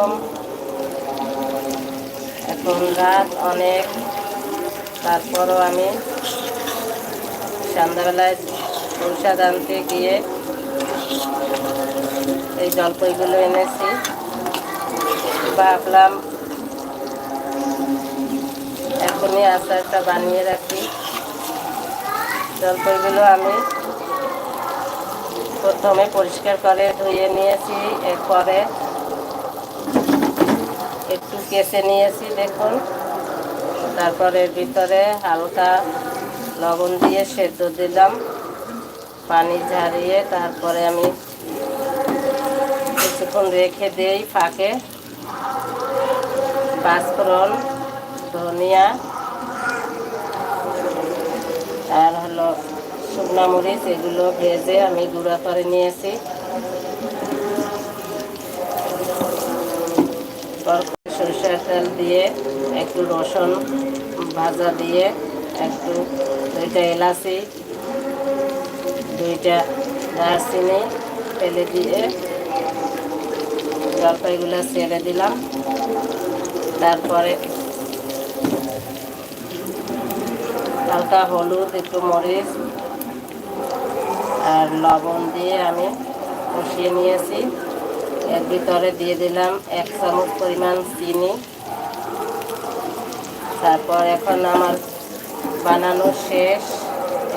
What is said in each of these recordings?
আলাইকুম এখন রাত অনেক। তারপরও আমি সন্ধ্যাবেলায় প্রসাদ আনতে গিয়ে এই জলপাইগুলো এনেছি। ভাবলাম এখনই আচারটা বানিয়ে রাখি। জলপাইগুলো আমি প্রথমে পরিষ্কার করে ধুয়ে নিয়েছি। এরপরে একটু কেসে নিয়েছি, দেখুন। তারপরে ভিতরে হালকা লবণ দিয়ে সেদ্ধ দিলাম। পানি ঝারিয়ে তারপরে আমি কিছুক্ষণ রেখে দিই ফাঁকে। পাঁচফোড়ন, ধনিয়া, আর হলো শুকনা মরিচ, এগুলো ভেজে আমি গুঁড়া করে নিয়েছি। সরিষার তেল দিয়ে একটু রসুন ভাজা দিয়ে একটু দুইটা এলাচি, দুইটা দারচিনি ফেলে দিয়ে জলপাইগুলো ছেড়ে দিলাম। তারপরে হালকা হলুদ, একটু মরিচ আর লবণ দিয়ে আমি কষিয়ে নিয়েছি। এর ভিতরে দিয়ে দিলাম এক চামচ পরিমাণ চিনি। তারপর এখন আমার বানানো শেষ।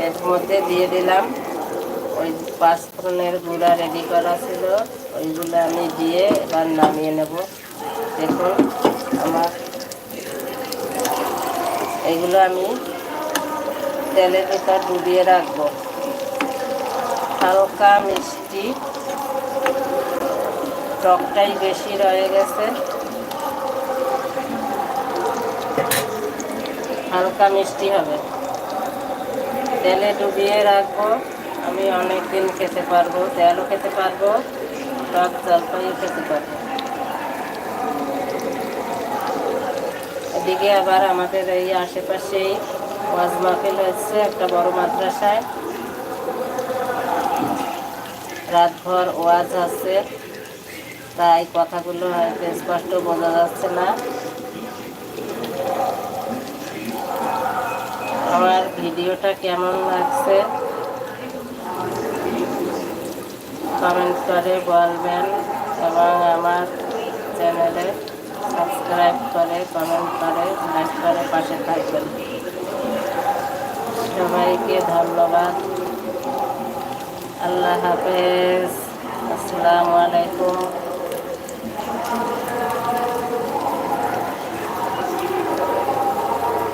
এর মধ্যে দিয়ে দিলাম ওই পাঁচফোড়নের গুঁড়া রেডি করা ছিল। ওইগুলো আমি দিয়ে এবার নামিয়ে নেব। দেখুন, আমার এগুলো আমি তেলের ভিতর ডুবিয়ে রাখব। হালকা মিষ্টি। টকটাই বেশি রয়ে গেছে। হালকা মিষ্টি হবে। তেলে ডুবিয়ে রাখব। আমি অনেক দিন খেতে পারব। তেলও খেতে পারব। টক জলপাইও খেতে পারব। এদিকে আবার আমাদের এই আশেপাশেই ওয়াজ মাহফিল হচ্ছে, একটা বড় মাদ্রাসায়। রাতভর ওয়াজ আছে। তাই কথাগুলো হয়তো স্পষ্ট বোঝা যাচ্ছে না। আমার ভিডিওটা কেমন লাগছে? কমেন্ট করে বলবেন এবং আমার চ্যানেলে সাবস্ক্রাইব করে, কমেন্ট করে, লাইক করে, পাশে থাকবেন। সবাইকে ধন্যবাদ। আল্লাহ হাফেজ। আসসালামু আলাইকুম।